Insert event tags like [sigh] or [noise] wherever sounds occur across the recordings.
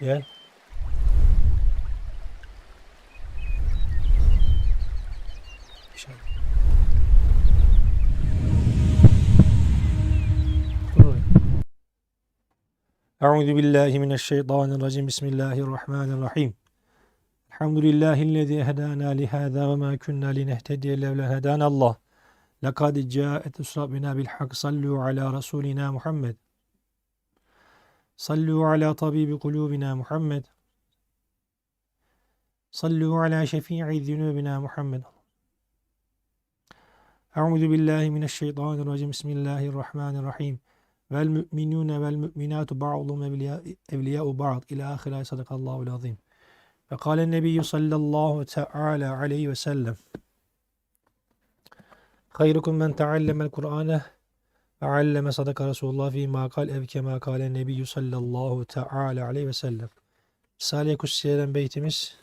Gel. Euzu billahi mineşşeytanirracim. Bismillahirrahmanirrahim. Elhamdülillahi'llezî hedâna lihâzâ ve mâ kunnâ linehtediye levlâ hedânallah. Lekad câet Rabbina bil hak. Sallu ala Resulina Muhammed. Sallu ala tabibi kulubina Muhammed. Sallu ala şefii zunubina Muhammed. Euzu billahi mineşşeytanirracim. Bismillahirrahmanirrahim. Vel müminune vel müminatu ba'dhum evliya evliya'u ba'd ila ahire sadakallahu azim. Ve kâle nebiyyü sallallahu teala aleyhi ve sellem. Hayrukum men teallemel Kur'ane ve alleme sadaka Resulullah fîmâ kal ev kemâ kâle nebiyyü sallallahu teala aleyhi ve sellem. Risale-i Kutsiye'den beytimiz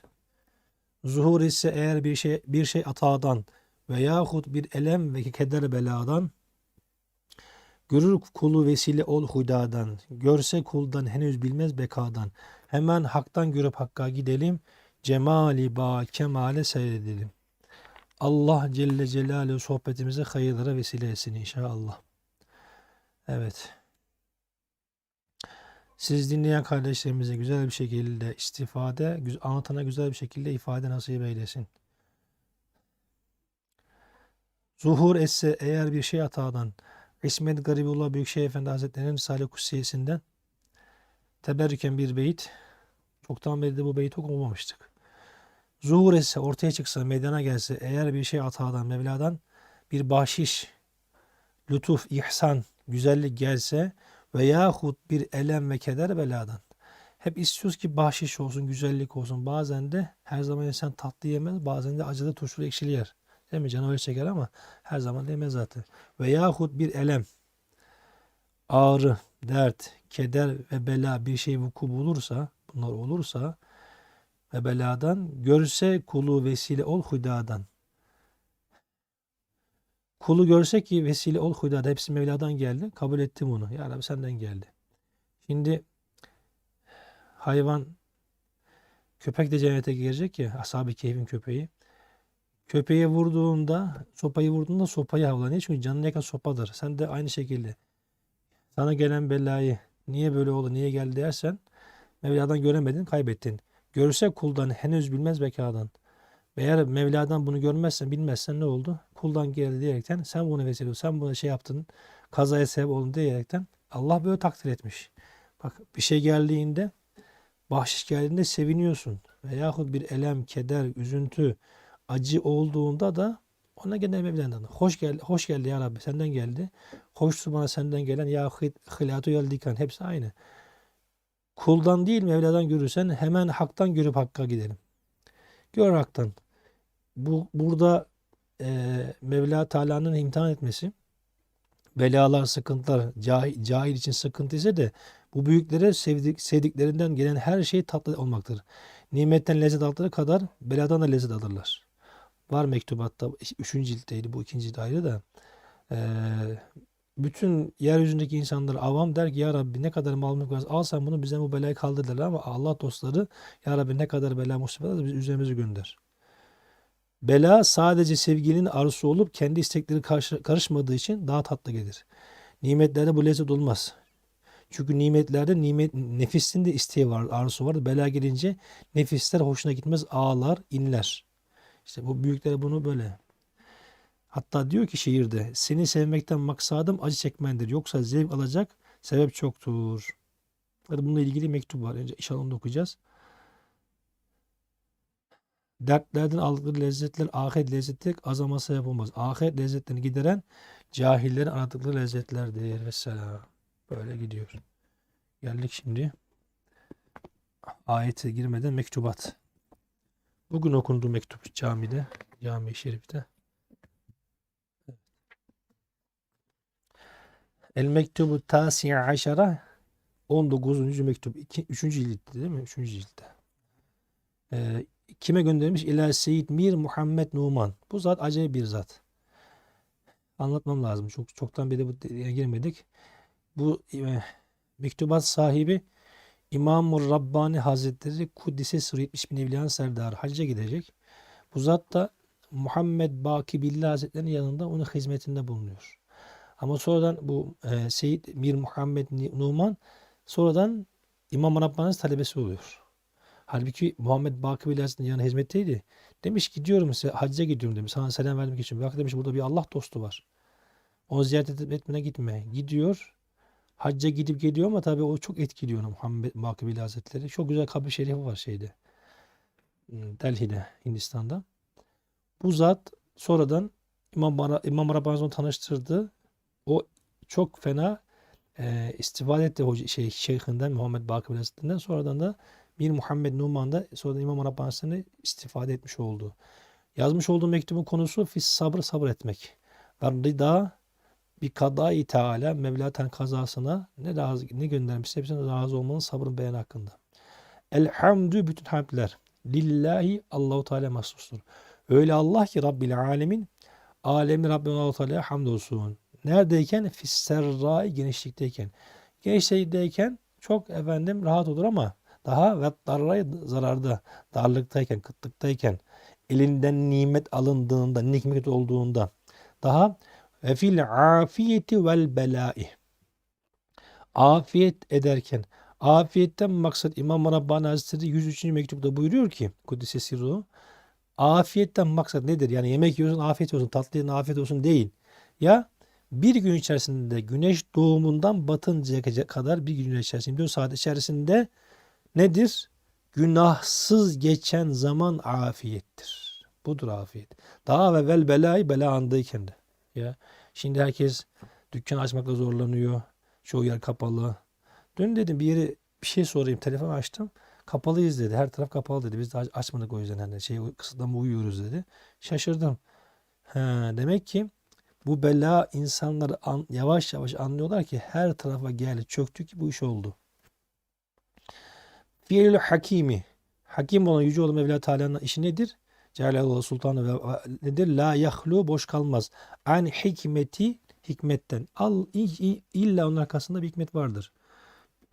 Zuhur ise eğer bir şey bir şey atadan veyahut bir elem ve keder beladan görür kulu vesile ol hudadan görse kuldan henüz bilmez bekadan hemen haktan görüp hakka gidelim cemali ba kemale seyredelim. Allah Celle Celaluhu sohbetimize hayırlara vesile etsin inşallah. Evet. Siz dinleyen kardeşlerimize güzel bir şekilde istifade, anlatana güzel bir şekilde ifade nasip eylesin. Zuhur etse eğer bir şey hatadan, İsmet Garibullah Büyükşehir Efendi Hazretleri'nin Risale-i Kutsiyesi'nden teberrüken bir beyit. Çoktan beri de bu beyti okumamıştık. Zuhur etse ortaya çıksa, meydana gelse, eğer bir şey hatadan, Mevla'dan bir bahşiş, lütuf, ihsan, güzellik gelse veyahut bir elem ve keder beladan. Hep istiyoruz ki bahşiş olsun, güzellik olsun. Bazen de her zaman insan tatlı yemez, bazen de acılı turşulu ekşili yer. Değil mi? Canı öyle çeker ama her zaman yemez zaten. Veyahut bir elem, ağrı, dert, keder ve bela bir şey vuku bulursa, bunlar olursa ve beladan görse kulu vesile ol hudadan. Kulu görse ki vesile ol hudadan. Hepsi Mevla'dan geldi. Kabul ettim bunu. Ya Rabbi senden geldi. Şimdi hayvan köpek de cennete girecek ya ashab-ı keyfin köpeği. Köpeğe vurduğunda, sopayı vurduğunda sopayı havlanıyor. Çünkü canını yakan sopadır. Sen de aynı şekilde sana gelen belayı niye böyle oldu, niye geldi dersen Mevla'dan göremedin, kaybettin. Görse kuldan henüz bilmez bekadan. Eğer Mevla'dan bunu görmezsen, bilmezsen ne oldu? Kuldan geldi diyerekten sen bunu vesile sen bunu şey yaptın, kazaya sebep oldun diyerekten Allah böyle takdir etmiş. Bak bir şey geldiğinde, bahşiş geldiğinde seviniyorsun. Veyahut bir elem, keder, üzüntü, acı olduğunda da ona gene Mevla'dan. Hoş geldi, hoş geldi ya Rabbi senden geldi. Hoştu bana senden gelen ya hilatu yeldikan hepsi aynı. Kuldan değil Mevla'dan görürsen hemen haktan görüp hakka gidelim. Gör haktan. Bu burada e, Mevla Teala'nın imtihan etmesi belalar, sıkıntılar cahil, cahil için sıkıntı ise de bu büyüklere sevdik, sevdiklerinden gelen her şey tatlı olmaktır. Nimetten lezzet aldığı kadar beladan da lezzet alırlar. Var mektubatta 3. ciltteydi bu ikinci cilt ayrı da e, bütün yeryüzündeki insanlar avam der ki ya Rabbi ne kadar mal mülk al sen bunu bize bu belayı kaldır derler ama Allah dostları ya Rabbi ne kadar bela musibet biz üzerimize gönder. Bela sadece sevginin arzusu olup kendi istekleri karışmadığı için daha tatlı gelir. Nimetlerde bu lezzet olmaz. Çünkü nimetlerde nimet nefisin de isteği var, arzusu var. Bela gelince nefisler hoşuna gitmez, ağlar, inler. İşte bu büyükler bunu böyle. Hatta diyor ki şiirde seni sevmekten maksadım acı çekmendir. Yoksa zevk alacak sebep çoktur. Bununla ilgili mektup var. Önce inşallah onu da okuyacağız. Dertlerden aldıkları lezzetler ahiret lezzetleri azama sebep olmaz. Ahiret lezzetlerini gideren cahillerin aradıkları lezzetlerdir. Vesselam. Böyle gidiyor. Geldik şimdi ayete girmeden mektubat. Bugün okundu mektup camide, cami-i şerifte. El mektubu tasi'a aşara 19. mektup. 3. ciltte değil mi? 3. ciltte. Ee, kime göndermiş? İlâ Seyyid Mir Muhammed Numan. Bu zat acayip bir zat. Anlatmam lazım. Çok çoktan beri bu girmedik. Bu e, mektubat sahibi İmam-ı Rabbani Hazretleri Kuddise Sırrı 70 bin Evliyan Serdar hacca gidecek. Bu zat da Muhammed Baki Billah Hazretleri'nin yanında onun hizmetinde bulunuyor. Ama sonradan bu e, Seyyid Mir Muhammed Numan sonradan İmam Rabbani'nin talebesi oluyor. Halbuki Muhammed Baki Billah Hazretleri'nin yanına hizmetteydi. Demiş gidiyorum size hacca gidiyorum demiş. Sana selam vermek için. Bak demiş burada bir Allah dostu var. Onu ziyaret edip etmene gitme. Gidiyor. Hacca gidip geliyor ama tabii o çok etkiliyor Muhammed Baki Billah Hazretleri. Çok güzel kabri şerifi var şeyde. hmm, Delhi'de, Hindistan'da. Bu zat sonradan İmam, Bara, İmam Rabbani tanıştırdı. O çok fena e, istifade etti hoca, şey, şeyhinden Muhammed Baki Billah Hazretlerinden. Sonradan da bir Muhammed Numan da sonradan İmam Rabbani'sini istifade etmiş oldu. Yazmış olduğu mektubun konusu fis sabır sabır etmek. Ve rıda bir kadai Teala Mevla'tan kazasına ne razı ne göndermişse hepsine razı olmanın sabrın beyanı hakkında. Elhamdü bütün hamdler lillahi Allahu Teala mahsustur. Öyle Allah ki Rabbil alemin alemin Rabbim Allahu Teala'ya hamdolsun. Neredeyken fisserrai genişlikteyken. Genişlikteyken çok efendim rahat olur ama daha ve darray zararda, darlıktayken, kıtlıktayken, elinden nimet alındığında, nikmet olduğunda, daha ve fil afiyeti vel belai. Afiyet ederken, afiyetten maksat İmam Rabbani Hazretleri 103. mektupta buyuruyor ki, Kudüs'e sirru, afiyetten maksat nedir? Yani yemek yiyorsun, afiyet olsun, tatlı yiyin, afiyet olsun değil. Ya bir gün içerisinde güneş doğumundan batıncaya kadar bir gün içerisinde 24 saat içerisinde nedir? Günahsız geçen zaman afiyettir. Budur afiyet. Daha evvel belayı bela andayken de. Ya şimdi herkes dükkan açmakla zorlanıyor. Çoğu yer kapalı. Dün dedim bir yere bir şey sorayım. Telefon açtım. Kapalıyız dedi. Her taraf kapalı dedi. Biz de aç- açmadık o yüzden hani şey kısıtlama uyuyoruz dedi. Şaşırdım. He, demek ki bu bela insanları an- yavaş yavaş anlıyorlar ki her tarafa geldi çöktü ki bu iş oldu. Fiilül hakimi. Hakim olan Yüce olan Mevla Teala'nın işi nedir? Cealallah Sultanı ve nedir? La yahlu boş kalmaz. An hikmeti hikmetten. Al illa onun arkasında bir hikmet vardır.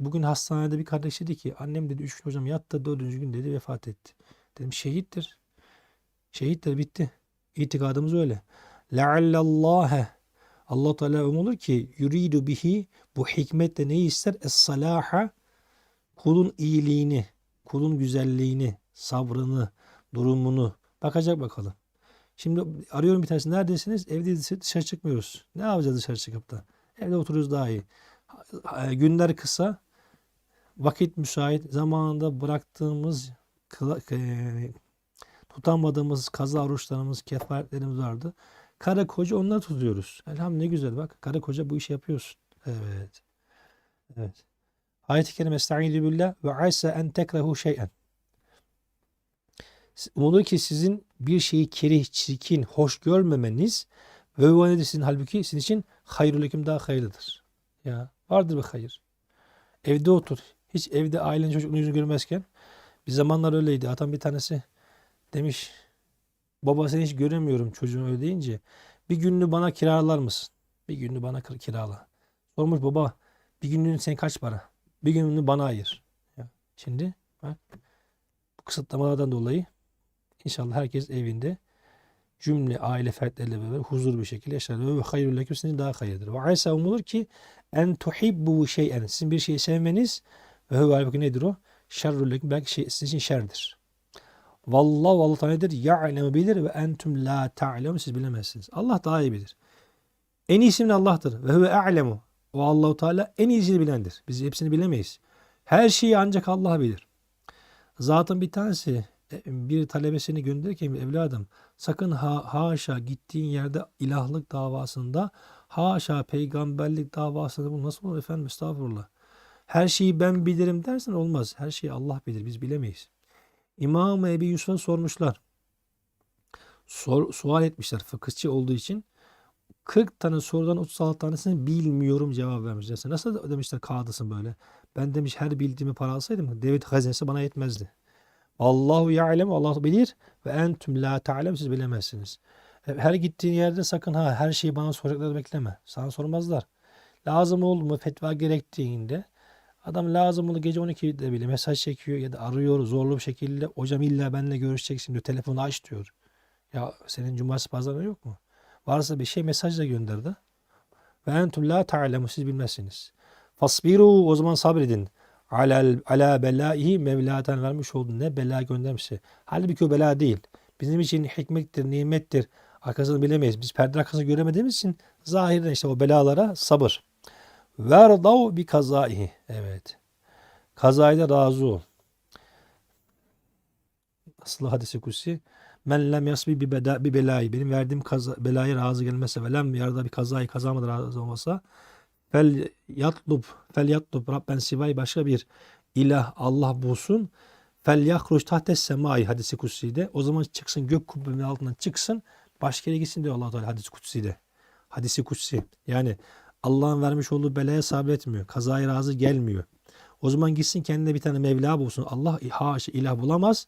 Bugün hastanede bir kardeş dedi ki annem dedi üç gün hocam yattı dördüncü gün dedi vefat etti. Dedim şehittir. Şehittir bitti. İtikadımız öyle. Leallallâhe Allah Teala umulur ki yuridu bihi bu hikmetle neyi ister? Es-salaha kulun iyiliğini, kulun güzelliğini, sabrını, durumunu bakacak bakalım. Şimdi arıyorum bir tanesi. Neredesiniz? Evdeyiz dışarı çıkmıyoruz. Ne yapacağız dışarı çıkıp da? Evde oturuyoruz daha iyi. Ha- Günler kısa, vakit müsait, zamanında bıraktığımız, e, tutamadığımız kaza oruçlarımız, kefaretlerimiz vardı. Karı koca onları tutuyoruz. Elhamdülillah ne güzel bak. Karı koca bu işi yapıyorsun. Evet. Evet. Ayet-i kerime Estaizu billah ve asa en tekrehu şey'en. Umulur ki sizin bir şeyi kerih, çirkin, hoş görmemeniz ve bu sizin halbuki sizin için hayrul lekum daha hayırlıdır. Ya vardır bir hayır. Evde otur. Hiç evde ailen çocuğun yüzünü görmezken bir zamanlar öyleydi. Adam bir tanesi demiş baba seni hiç göremiyorum çocuğun öyle deyince bir gününü bana kiralar mısın? Bir gününü bana kir- kirala. Sormuş baba bir günlüğün senin kaç para? Bir gününü bana ayır. Şimdi bu kısıtlamalardan dolayı inşallah herkes evinde cümle aile fertleriyle beraber huzurlu bir şekilde yaşar. Ve hayrul leküm sizin daha hayırdır. Ve aysa umulur ki en tuhibbu şey'en sizin bir şeyi sevmeniz ve huve halbuki nedir o? Şerrul leküm belki şey, sizin için şerdir. Vallahu Allah Teala nedir? Ya'lemu bilir ve entum la ta'lemu siz bilemezsiniz. Allah daha iyi bilir. En iyisi Allah'tır. Ve huve a'lemu. O Allahu Teala en iyisini bilendir. Biz hepsini bilemeyiz. Her şeyi ancak Allah bilir. Zaten bir tanesi e, bir talebesini gönderirken evladım sakın ha, haşa gittiğin yerde ilahlık davasında haşa peygamberlik davasında bu nasıl olur efendim estağfurullah. Her şeyi ben bilirim dersen olmaz. Her şeyi Allah bilir. Biz bilemeyiz. İmam Ebi Yusuf'a sormuşlar. Sor, sual etmişler fıkıhçı olduğu için. 40 tane sorudan 36 tanesini bilmiyorum cevap vermişler. Sen Nasıl demişler kadısın böyle. Ben demiş her bildiğimi para alsaydım devlet hazinesi bana yetmezdi. Allahu ya'lem Allah bilir ve entüm la ta'lem siz bilemezsiniz. E, Her gittiğin yerde sakın ha her şeyi bana soracaklar bekleme. Sana sormazlar. Lazım oldu mu fetva gerektiğinde Adam lazım onu gece 12'de bile mesaj çekiyor ya da arıyor zorlu bir şekilde. Hocam illa benimle görüşeceksin diyor. Telefonu aç diyor. Ya senin cumartesi pazarın yok mu? Varsa bir şey mesajla gönder de. Ve entum la ta'lemu siz bilmezsiniz. Fasbiru o zaman sabredin. Alal, ala belaihi Mevla'dan vermiş olduğu ne bela göndermişse. Halbuki o bela değil. Bizim için hikmettir, nimettir. Arkasını bilemeyiz. Biz perde arkasını göremediğimiz için zahirden işte o belalara sabır. Verdav bi kazaihi. Evet. Kazayla razı ol. Aslı hadisi kutsi. Men lem yasbi bi, beda, bi belayı. Benim verdiğim kaza, belaya razı gelmezse ve lem yarda bir kazayı kazamadan razı olmasa fel yatlub fel yatlub Rabben sivay başka bir ilah Allah bulsun. Fel yahruç tahtes semai hadisi kutsi'de. O zaman çıksın gök kubbenin altından çıksın. Başka yere gitsin diyor allah Teala hadisi kutsi'de. Hadisi kutsi. Yani Allah'ın vermiş olduğu belaya sabretmiyor. Kazaya razı gelmiyor. O zaman gitsin kendine bir tane Mevla bulsun. Allah haşa ilah bulamaz.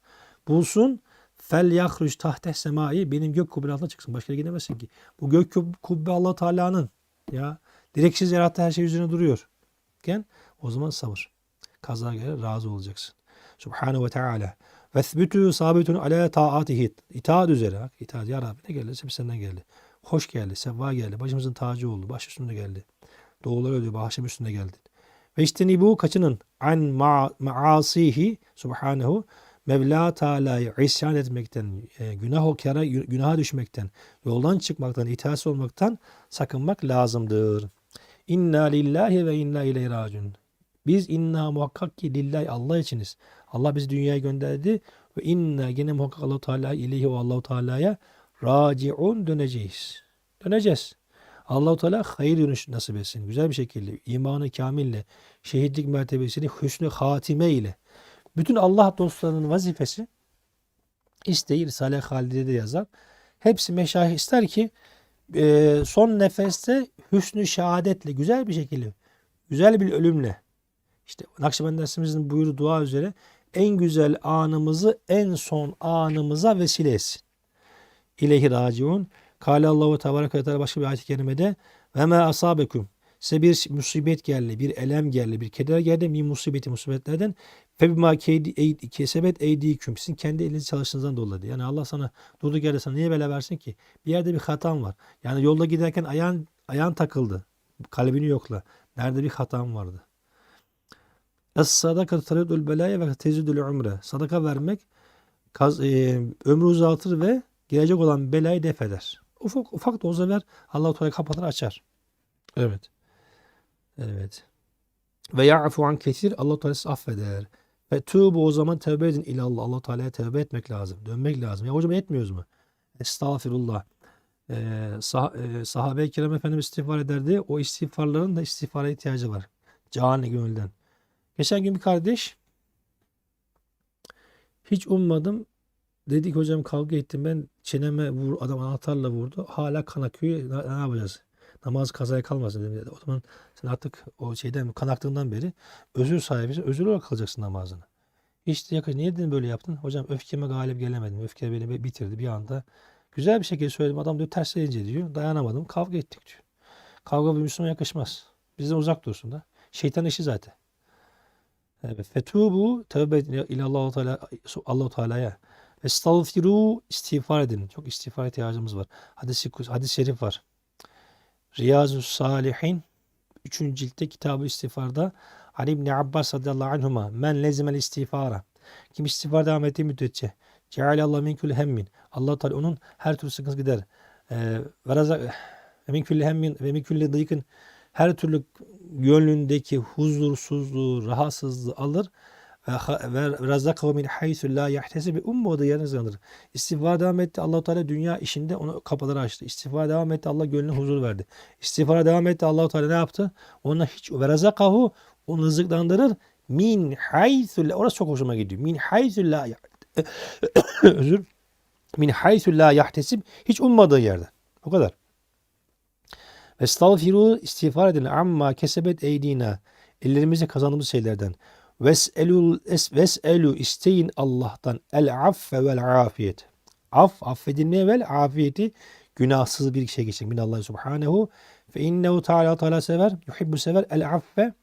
Bulsun. Fel yahruç tahte semai benim gök kubbenin altına çıksın. Başka yere gidemezsin ki. Bu gök kub- kubbe allah Teala'nın. Ya direksiz yarattığı her şey üzerine duruyor. Ken o zaman sabır. Kaza gelir razı olacaksın. Subhanahu ve Teala. Vesbütü sabitun ala taatihi. İtaat üzere. Bak, itaat. Ya Rabbi ne geldi? Hepsi senden geldi. Hoş geldi. Sevva geldi. Başımızın tacı oldu. Baş üstünde geldi. Doğular ödüyor. Başım üstünde geldi. Ve işte bu kaçının an ma maasihi subhanahu Mevla Teala'yı isyan etmekten, e, günah okara, günaha düşmekten, yoldan çıkmaktan, itaat olmaktan sakınmak lazımdır. İnna lillahi ve inna ileyhi raciun. Biz inna muhakkak ki lillahi Allah içiniz. Allah bizi dünyaya gönderdi ve inna gene muhakkak Allah Teala ileyhi ve Allah Teala'ya raciun döneceğiz. Döneceğiz. Allah Teala hayır dönüş nasip etsin. Güzel bir şekilde imanı kamille, şehitlik mertebesini hüsnü hatime ile. Bütün Allah dostlarının vazifesi isteği Risale-i Halide'de yazar. Hepsi meşayih ister ki e, son nefeste hüsnü şehadetle güzel bir şekilde, güzel bir ölümle işte Nakşibend dersimizin buyurduğu dua üzere en güzel anımızı en son anımıza vesile etsin. İleyhi raciun. Kale Allahu Tebareke ve Teala başka bir ayet-i kerimede ve me asabekum size bir musibet geldi, bir elem geldi, bir keder geldi, min musibeti musibetlerden fe bima kesebet eydiküm sizin kendi elinizi çalıştığınızdan dolayı. Yani Allah sana durduk yerde sana niye bela versin ki? Bir yerde bir hatan var. Yani yolda giderken ayağın ayağın takıldı. Kalbini yokla. Nerede bir hatan vardı? Es sadaka taridul belaya ve tezidul umre. Sadaka vermek kaz, e, ömrü uzatır ve gelecek olan belayı def eder. Ufak ufak da olsa ver Allah-u Teala kapatır açar. Evet. Evet. Ve ya'fu an kesir Allah Teala affeder. Ve tuğbu o zaman tövbe edin ilallah. Allah Teala'ya tövbe etmek lazım. Dönmek lazım. Ya hocam etmiyoruz mu? Estağfirullah. Ee, sah e, sahabe-i kiram Efendimiz istiğfar ederdi. O istiğfarların da istiğfara ihtiyacı var. Cani gönülden. Geçen gün bir kardeş hiç ummadım. Dedik hocam kavga ettim ben çeneme vur adam anahtarla vurdu. Hala kan akıyor. Ne, ne yapacağız? Namaz kazaya kalmasın. Dedi. O zaman sen artık o şeyden kan aktığından beri özür sahibisin. Özür olarak kalacaksın namazını. İşte yakın niye dedim böyle yaptın? Hocam öfkeme galip gelemedim. Öfke beni bitirdi bir anda. Güzel bir şekilde söyledim. Adam diyor tersleyince diyor. Dayanamadım. Kavga ettik diyor. Kavga bir Müslüman yakışmaz. Bizden uzak dursun da. Şeytan işi zaten. Evet. Fetubu tövbe edin ilallah Teala Allah Teala'ya. Estağfiru istiğfar edin. Çok istiğfar ihtiyacımız var. Hadis-i hadis şerif var. Riyazu Salihin 3. ciltte kitabı istiğfarda Ali İbni Abbas radıyallahu anhuma men lezimel istiğfara kim istiğfar devam ettiği müddetçe ceale Allah min külli hemmin Allah Teala onun her türlü sıkıntı gider. Ee, ve razak min külli hemmin ve min külli dıyıkın her türlü gönlündeki huzursuzluğu, rahatsızlığı alır ve razakahu min haythu la yahtesibi ummadığı yerine kazanır. İstiğfar devam etti. Allah Teala dünya işinde onu kapıları açtı. İstiğfar devam etti. Allah gönlüne huzur verdi. İstiğfara devam etti. Allah Teala ne yaptı? Ona hiç ve razakahu onu rızıklandırır. Min haythu orası çok hoşuma gidiyor. Min haythu la [coughs] özür min haythu la yahtesib hiç ummadığı yerden. O kadar. Estağfiru istiğfar edin amma kesebet eydina ellerimize kazandığımız şeylerden. Ves'elu ves'elu isteyin Allah'tan el affe vel afiyet. Af, affedilmeye vel afiyeti günahsız bir şey geçecek. Min Allah subhanehu fe innehu teala teala sever, yuhibbu sever el affe.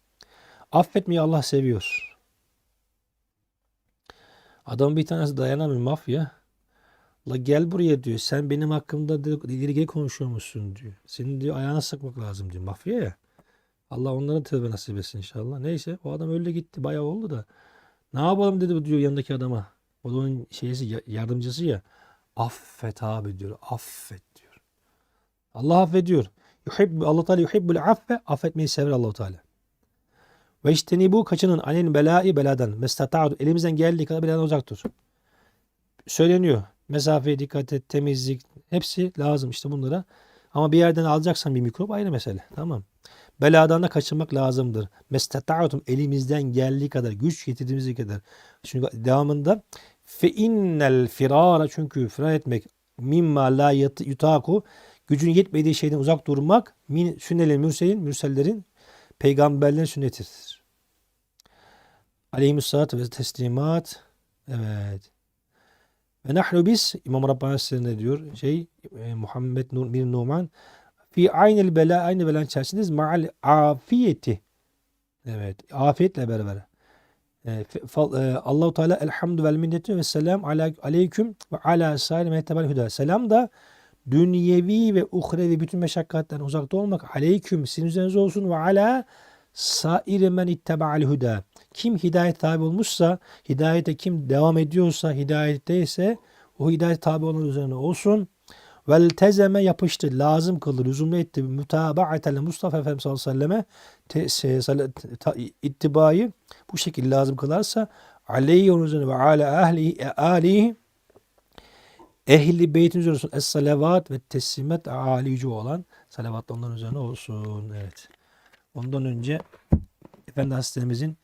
Affetmeyi Allah seviyor. Adam bir tanesi dayanamıyor mafya. La gel buraya diyor. Sen benim hakkımda diyor, ileri geri konuşuyormuşsun diyor. Senin diyor ayağına sıkmak lazım diyor. Mafya ya. Allah onlara tövbe nasip etsin inşallah. Neyse o adam öyle gitti. Bayağı oldu da. Ne yapalım dedi bu diyor yanındaki adama. O da onun şeysi ya- yardımcısı ya. Affet abi diyor. Affet diyor. Allah affediyor. Yuhibbu, Allah Teala yuhibbul affe. Affetmeyi sever Allah Teala. Ve işte bu kaçının aleyhin belai beladan. Mestata'du. Elimizden geldiği kadar beladan uzak dur. Söyleniyor. Mesafeye dikkat et, temizlik. Hepsi lazım işte bunlara. Ama bir yerden alacaksan bir mikrop ayrı mesele. Tamam. Beladan da kaçınmak lazımdır. Mestata'tum elimizden geldiği kadar, güç getirdiğimiz kadar. Çünkü devamında fe innel firara çünkü firar etmek mimma la yutaku gücün yetmediği şeyden uzak durmak min sünnelin mürselin mürsellerin peygamberlerin sünnetidir. Aleyhisselatü ve teslimat. Evet. Ve nahnu biz İmam Rabbani Hazretleri diyor şey e, Muhammed Nur bin Numan fi aynel bela aynı belanın içerisindeyiz ma'al afiyeti. Evet. Afiyetle beraber. E, fal- e, Allahu Teala elhamdü vel minnetü ve selam aleyküm ve ala sair mehtebel hüda. Selam da dünyevi ve uhrevi bütün meşakkatten uzakta olmak aleyküm sizin üzerinize olsun ve ala sair men ittebaal huda. Kim hidayet tabi olmuşsa, hidayete kim devam ediyorsa, hidayette ise o hidayet tabi olan üzerine olsun. Vel tezeme yapıştı, lazım kıldı, lüzumlu etti. Mütabaatel Mustafa Efendimiz sallallahu aleyhi ve selleme ittibayı bu şekilde lazım kılarsa aleyhi üzerine ve ala ahlihi, alihi ehli beytin üzerine olsun. Es salavat ve teslimet alici olan salavat onların üzerine olsun. Evet. Ondan önce Efendi Hazretlerimizin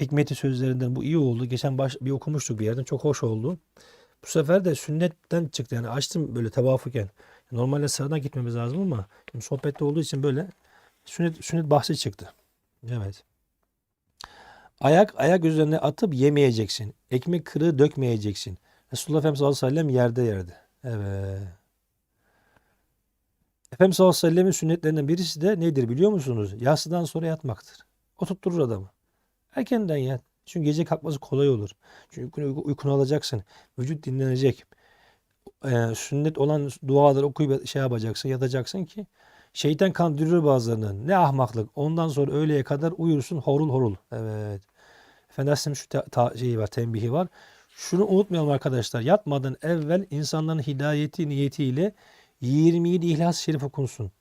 hikmeti sözlerinden bu iyi oldu. Geçen baş, bir okumuştuk bir yerden. Çok hoş oldu. Bu sefer de sünnetten çıktı. Yani açtım böyle tevafuken. Normalde sıradan gitmemiz lazım ama şimdi sohbette olduğu için böyle sünnet, sünnet bahsi çıktı. Evet. Ayak ayak üzerine atıp yemeyeceksin. Ekmek kırığı dökmeyeceksin. Resulullah Efendimiz sallallahu aleyhi ve sellem yerde yerde. Evet. Efendimiz sallallahu aleyhi ve sellemin sünnetlerinden birisi de nedir biliyor musunuz? Yatsıdan sonra yatmaktır. O tutturur adamı. Erkenden yat. Çünkü gece kalkması kolay olur. Çünkü uyku, uykunu alacaksın. Vücut dinlenecek. Ee, sünnet olan duaları okuyup şey yapacaksın, yatacaksın ki şeytan kandırıyor bazılarını. Ne ahmaklık. Ondan sonra öğleye kadar uyursun horul horul. Evet. Efendimiz şu ta, şeyi var, tembihi var. Şunu unutmayalım arkadaşlar. Yatmadan evvel insanların hidayeti niyetiyle 27 İhlas Şerif okunsun.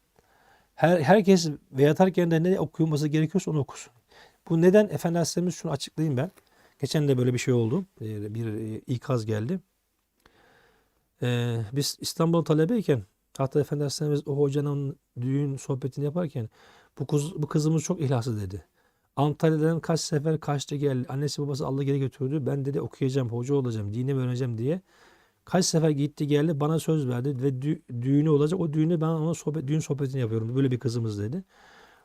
Her, herkes ve yatarken de ne okuyulması gerekiyorsa onu okusun. Bu neden Efendi şunu açıklayayım ben. Geçen de böyle bir şey oldu. Ee, Bir e, ikaz geldi. Ee, biz İstanbul talebeyken hatta Efendi o hocanın düğün sohbetini yaparken bu, kız, bu kızımız çok ihlaslı dedi. Antalya'dan kaç sefer kaçtı geldi. Annesi babası Allah geri götürdü. Ben dedi okuyacağım, hoca olacağım, dini öğreneceğim diye. Kaç sefer gitti geldi bana söz verdi ve dü- düğünü olacak. O düğünü ben ona sohbet, düğün sohbetini yapıyorum. Böyle bir kızımız dedi.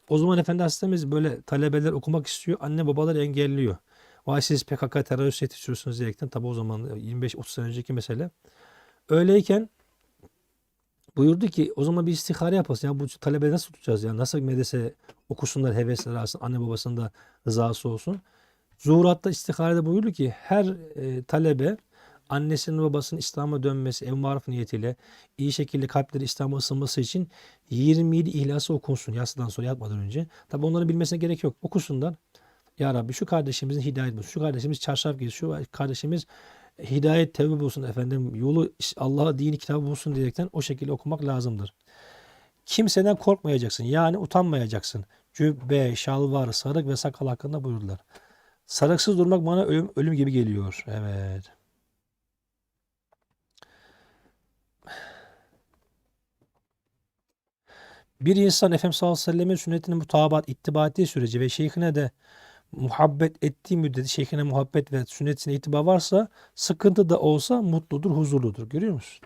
O zaman Efendi Hazretlerimiz böyle talebeler okumak istiyor. Anne babalar engelliyor. Vay siz PKK terörist yetiştiriyorsunuz diyerekten. Tabi o zaman 25-30 sene önceki mesele. Öyleyken buyurdu ki o zaman bir istihare yapasın. Ya bu talebeleri nasıl tutacağız ya? Nasıl medrese okusunlar, hevesler alsın, anne babasının da rızası olsun. Zuhurat'ta istiharede buyurdu ki her e, talebe annesinin babasının İslam'a dönmesi, ev maruf niyetiyle iyi şekilde kalpleri İslam'a ısınması için 27 ihlası okunsun yatsıdan sonra yatmadan önce. Tabi onların bilmesine gerek yok. Okusunlar. Ya Rabbi şu kardeşimizin hidayet bulsun. Şu kardeşimiz çarşaf giysin. Şu kardeşimiz hidayet tevbe bulsun efendim. Yolu Allah'a dini kitabı bulsun diyerekten o şekilde okumak lazımdır. Kimseden korkmayacaksın. Yani utanmayacaksın. Cübbe, şalvar, sarık ve sakal hakkında buyurdular. Sarıksız durmak bana ölüm, ölüm gibi geliyor. Evet. Bir insan Efendimiz sallallahu aleyhi ve sellemin sünnetine mutabat, ittiba ettiği sürece ve şeyhine de muhabbet ettiği müddetçe şeyhine muhabbet ve sünnetine ittiba varsa sıkıntı da olsa mutludur, huzurludur. Görüyor musun?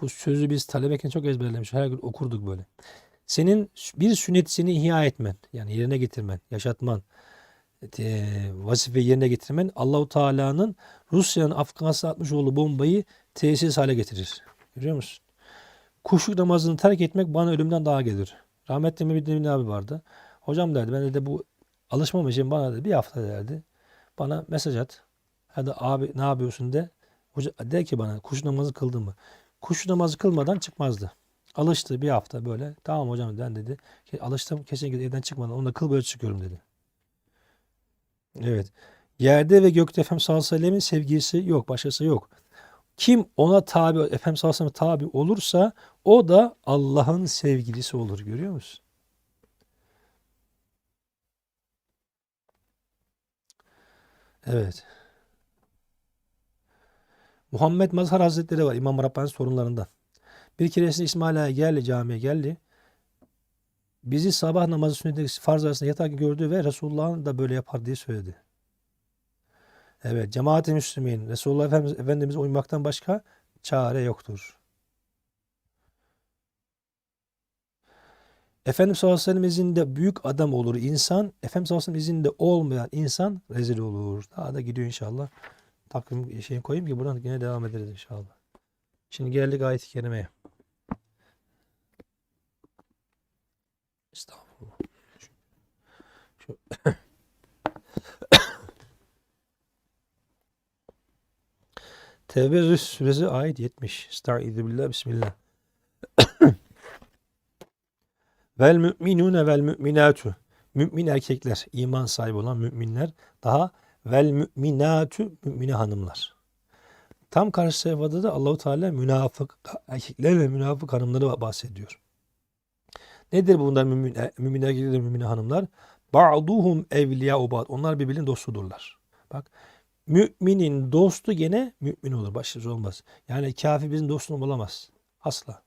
Bu sözü biz talebeyken çok ezberlemiş. Her gün okurduk böyle. Senin bir sünnetini ihya etmen, yani yerine getirmen, yaşatman, e, yerine getirmen Allahu Teala'nın Rusya'nın Afganistan'a atmış olduğu bombayı tesis hale getirir. Görüyor musun? Kuşluk namazını terk etmek bana ölümden daha gelir. Rahmetli Mehmet abi vardı. Hocam derdi ben de bu alışmam için bana dedi bir hafta derdi. Bana mesaj at. Hadi abi ne yapıyorsun de. Hoca de ki bana kuş namazı kıldın mı? Kuş namazı kılmadan çıkmazdı. Alıştı bir hafta böyle. Tamam hocam ben dedi. Alıştım kesinlikle evden çıkmadan. Onu da kıl böyle çıkıyorum dedi. Evet. Yerde ve gökte Efendimiz sallallahu aleyhi ve sellemin sevgisi yok. Başkası yok. Kim ona tabi, Efendimiz sallallahu aleyhi ve tabi olursa o da Allah'ın sevgilisi olur. Görüyor musun? Evet. Muhammed Mazhar Hazretleri var İmam Rabbani sorunlarından. Bir keresinde İsmail Ağa geldi camiye geldi. Bizi sabah namazı sünnetindeki farz arasında yatarken gördü ve Resulullah'ın da böyle yapar diye söyledi. Evet, cemaat-i Müslümin, Resulullah Efendimiz, Efendimiz'e uymaktan başka çare yoktur. Efendimiz sallallahu aleyhi ve sellem izinde büyük adam olur insan, Efendimiz sallallahu aleyhi ve sellem izinde olmayan insan rezil olur. Daha da gidiyor inşallah. Takvim şeyini koyayım ki buradan yine devam ederiz inşallah. Şimdi geldik ayet-i kerimeye. Estağfurullah. Şu, şu- [coughs] Tevbe suresi ayet 70. Estaizu bismillah. [coughs] Vel müminune vel müminatu. Mümin erkekler, iman sahibi olan müminler. Daha vel müminatu, mümine hanımlar. Tam karşı sayfada da Allahu Teala münafık erkekler ve münafık hanımları bahsediyor. Nedir bunlar mümin, mümin erkekler ve hanımlar? Ba'duhum evliya ba'd. Onlar birbirinin dostudurlar. Bak müminin dostu gene mümin olur. Başarılı olmaz. Yani kafir bizim dostumuz olamaz. Asla.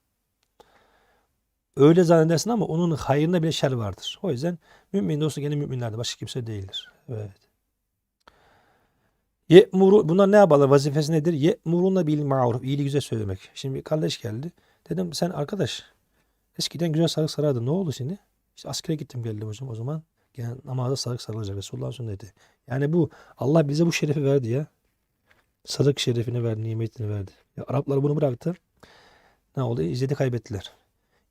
Öyle zannedersin ama onun hayrında bile şer vardır. O yüzden mümin dostu gene müminlerdir. Başka kimse değildir. Evet. Ye'muru, bunlar ne yaparlar? Vazifesi nedir? Ye'muruna bil ma'ruf. İyiliği güzel söylemek. Şimdi bir kardeş geldi. Dedim sen arkadaş eskiden güzel sarık sarardı. Ne oldu şimdi? İşte askere gittim geldim hocam o zaman. Gene namaza sarık sarılacak. Resulullah'ın sünneti. Yani bu Allah bize bu şerefi verdi ya. Sarık şerefini verdi, nimetini verdi. Ya Araplar bunu bıraktı. Ne oldu? İzzeti kaybettiler.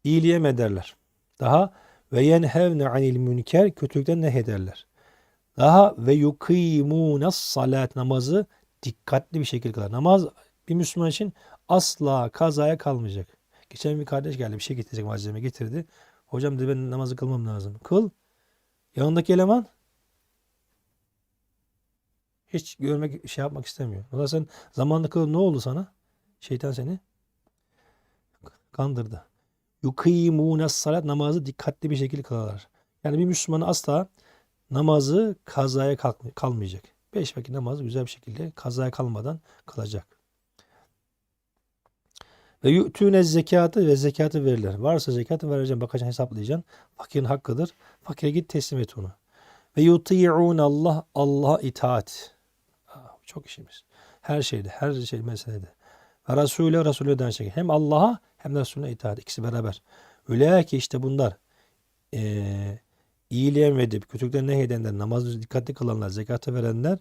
İyiliğe mederler. Daha ve yenhevne anil münker kötülükten nehyederler. Daha ve yukîmûnes salat namazı dikkatli bir şekilde kılar. Namaz bir Müslüman için asla kazaya kalmayacak. Geçen bir kardeş geldi bir şey getirecek malzeme getirdi. Hocam dedi ben namazı kılmam lazım. Kıl. Yanındaki eleman hiç görmek şey yapmak istemiyor. O sen zamanla kıl ne oldu sana? Şeytan seni kandırdı. Yukîmûnes salat namazı dikkatli bir şekilde kılarlar. Yani bir Müslüman asla namazı kazaya kalmayacak. Beş vakit namazı güzel bir şekilde kazaya kalmadan kılacak. Ve yu'tûne zekatı ve zekatı verirler. Varsa zekatı vereceğim, bakacaksın, hesaplayacaksın. Fakirin hakkıdır. Fakire git teslim et onu. Ve yuti'ûn Allah, Allah'a itaat. Aa, Çok işimiz. Her şeyde, her şey meselede. Ve de aynı şekilde. Hem Allah'a hem de Resulüne itaat. İkisi beraber. Öyle ki işte bunlar eee iyiliğe emredip kötülükten nehyedenler, namazı dikkatli kılanlar, zekatı verenler,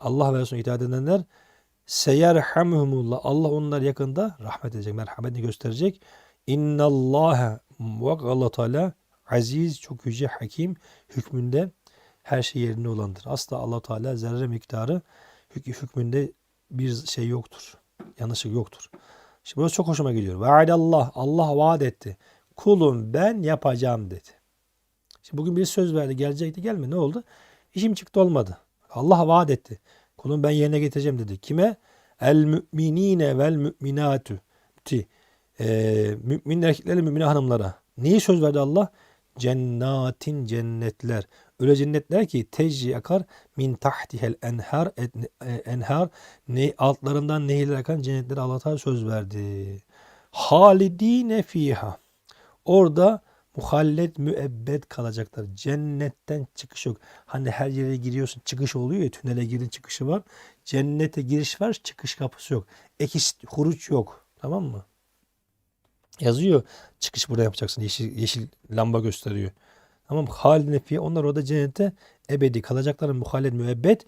Allah ve Resulüne itaat edenler seyerhamhumullah. Allah onlar yakında rahmet edecek, merhametini gösterecek. İnnallâhe muhakkak Allah Teala aziz, çok yüce, hakim hükmünde her şey yerinde olandır. Asla Allah Teala zerre miktarı hük hükmünde bir şey yoktur. Yanlışlık yoktur. Şimdi burası çok hoşuma gidiyor. Vaadallah. Allah vaat etti. Kulum ben yapacağım dedi. Şimdi bugün bir söz verdi gelecekti gelme ne oldu? İşim çıktı olmadı. Allah vaat etti. Kulum ben yerine getireceğim dedi. Kime? El müminine vel müminatü. Ee, mümin erkeklerle mümin hanımlara. Neyi söz verdi Allah? Cennatin cennetler. Öyle cennetler ki tecri akar min tahtihel enhar e, enhar ne altlarından nehirler akan cennetlere Allah Teala söz verdi. Halidine fiha. Orada muhallet müebbet kalacaklar. Cennetten çıkış yok. Hani her yere giriyorsun çıkış oluyor ya tünele girin çıkışı var. Cennete giriş var çıkış kapısı yok. Ekis huruç yok. Tamam mı? Yazıyor çıkış burada yapacaksın. Yeşil, yeşil lamba gösteriyor. Tamam mı? Halidine fiha. Onlar orada cennette ebedi kalacaklar. Muhallet müebbet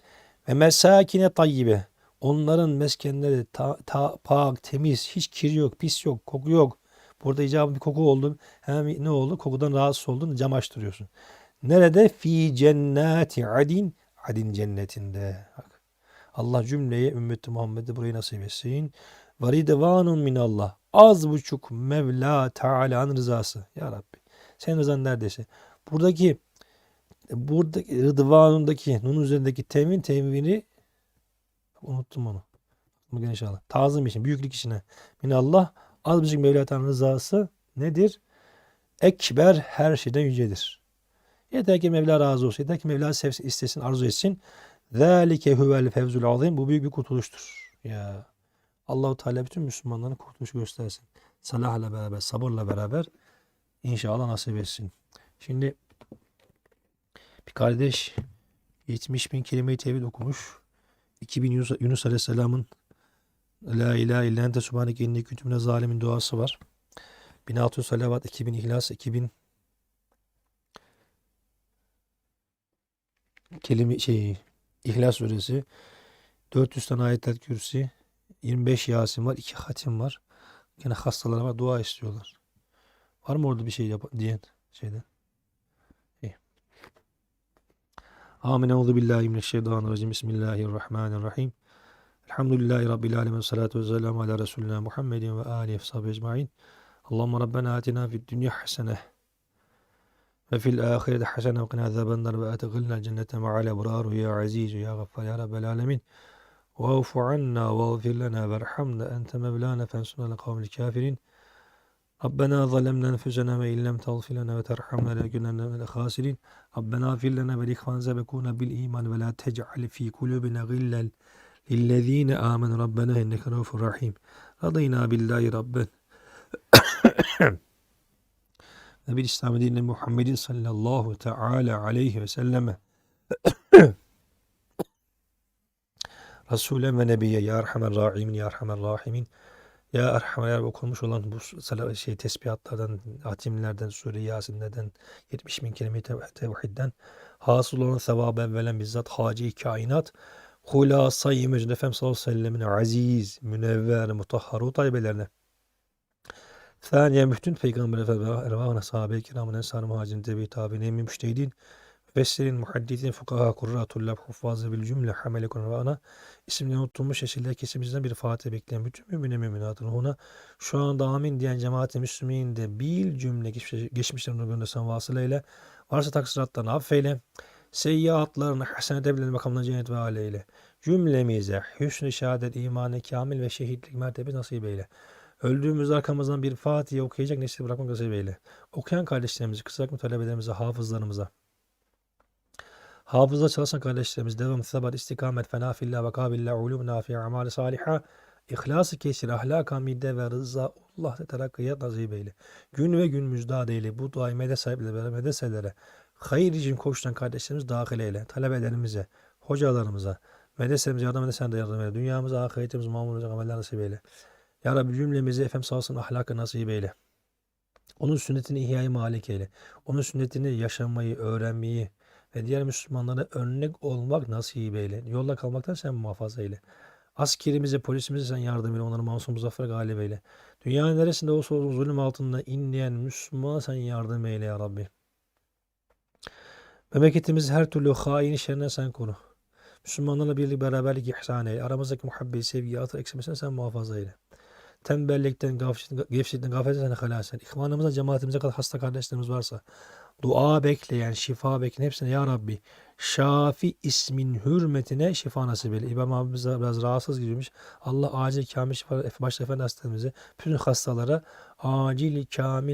ve mesakine tayyibe. Onların meskenleri ta, ta, pak, temiz, hiç kir yok, pis yok, koku yok. Burada icabı bir koku oldu. Hemen ne oldu? Kokudan rahatsız oldun, cam açtırıyorsun. Nerede? Fi cennati adin. Adin cennetinde. Bak. Allah cümleye ümmeti Muhammed'e burayı nasip etsin. Ve ridvanun minallah. Az buçuk Mevla Teala'nın rızası. Ya Rabbi. Senin rızan neredeyse. Buradaki buradaki rıdvanundaki nun üzerindeki temin temini unuttum onu. Bugün inşallah. Tazım için, büyüklük işine. Minallah az buçuk Mevla Teala'nın rızası nedir? Ekber her şeyden yücedir. Yeter ki Mevla razı olsun. Yeter ki Mevla sevsin, istesin, arzu etsin. Zalike huvel fevzul azim. Bu büyük bir kurtuluştur. Ya Allahu Teala bütün Müslümanların kurtuluşu göstersin. Salahla beraber, sabırla beraber inşallah nasip etsin. Şimdi bir kardeş 70 bin kelime-i tevhid okumuş. 2000 Yunus, Aleyhisselam'ın La ilahe illa ente subhaneke inni kuntu minez zalimin duası var. 1600 salavat, 2000 ihlas, 2000 kelime şey İhlas suresi 400 tane ayetler kürsi 25 Yasin var 2 hatim var yine hastalara var dua istiyorlar var mı orada bir şey yap diyen şeyden İyi. Amin. Euzu billahi mineşşeytanirracim. Bismillahirrahmanirrahim. Elhamdülillahi rabbil alamin. Salatu vesselam ala resulina Muhammedin ve alihi ve sahbihi ecmaîn. Allahumme rabbena atina fid dunya hasene ve fil ahireti hasene ve qina azabennar ve edkhilna cennete ma'al abrar ya aziz ya gaffar ya rabbel alamin. Ve afu anna ve gfir lana ve erhamna ente mevlana fensurna kavmil kafirin. ربنا ظلمنا أنفسنا وإن لم تغفر لنا وترحمنا لنكونن من الخاسرين ربنا اغفر لنا ولإخواننا سبقونا بالإيمان ولا تجعل في قلوبنا غلا للذين آمنوا ربنا إنك رؤوف رحيم رضينا بالله ربا وبالإسلام دين محمد صلى الله تعالى عليه وسلم Resulen ve Nebiye Ya Erhamer Rahimin Ya Erhamer Rahimin ya Erhamer okunmuş olan bu şey tesbihatlardan, hatimlerden, Sure-i Yasinlerden, 70 bin kelime tevhidden hasıl olan sevabı evvelen bizzat Hacı kainat Hulasa-i Mücnefem sallallahu aleyhi ve sellemin aziz, münevver, mutahharu taybelerine. Thaniye bütün Peygamber Efendimiz Ervahına sahabe-i kiramın ensar muhacirin tebi tabi'in emin müştehidin Müfessirin, muhaddisin, fukaha, kurra, tullab, huffazı bil cümle, hamelekun ve ana isimleri unutulmuş esirler kesimizden bir Fatih bekleyen bütün mümine müminatın ona şu anda amin diyen cemaat-i müslümin de bil cümle geçmiş, geçmişlerini göndersen vasılayla varsa taksiratlarını affeyle seyyiatlarını hasenet ebilen makamına cennet ve aleyle cümlemize hüsnü şehadet, imanı kamil ve şehitlik mertebe nasip eyle. Öldüğümüz arkamızdan bir Fatiha okuyacak nesil bırakmak nasip eyle. Okuyan kardeşlerimizi, kısarak talebelerimize, hafızlarımıza, Hafıza çalışan kardeşlerimiz devam, sebat, istikamet, fena fillah ve kabillah, ulum, nafi, amali saliha, İhlas-ı kesir, ahlak hamide ve rıza Allah terakkiyat nasip eyle. Gün ve gün müjdat eyle. Bu duayı mede sahipleri, medeselere, hayır için koşturan kardeşlerimiz dahil eyle. Talebelerimize, hocalarımıza, medreselerimize yardım edersen de yardım eyle. Dünyamıza, ahiretimize, mamurumuza ameller nasip eyle. Ya Rabbi cümlemize efem sağ ahlakı nasip eyle. Onun sünnetini ihyayı malik eyle. Onun sünnetini yaşamayı, öğrenmeyi, ve diğer Müslümanlara örnek olmak nasip eyle. Yolda kalmaktan sen muhafaza eyle. Askerimize, polisimize sen yardım eyle. Onları masum muzaffer galip eyle. Dünyanın neresinde olsa olsun zulüm altında inleyen Müslümana sen yardım eyle ya Rabbi. Memleketimizi her türlü haini şerrinden sen koru. Müslümanlarla birlik, beraberlik, ihsan eyle. Aramızdaki muhabbeti, sevgiyi, atı eksilmesini sen muhafaza eyle. Tembellikten, gevşekten, gafletten sen halas eyle. İhvanımıza, cemaatimize kadar hasta kardeşlerimiz varsa, dua bekleyen, şifa bekleyen hepsine ya Rabbi Şafi ismin hürmetine şifa nasip eyle. İmam abimiz biraz rahatsız girmiş. Allah acil kamil şifa başta efendi hastalarımızı bütün hastalara acil kamil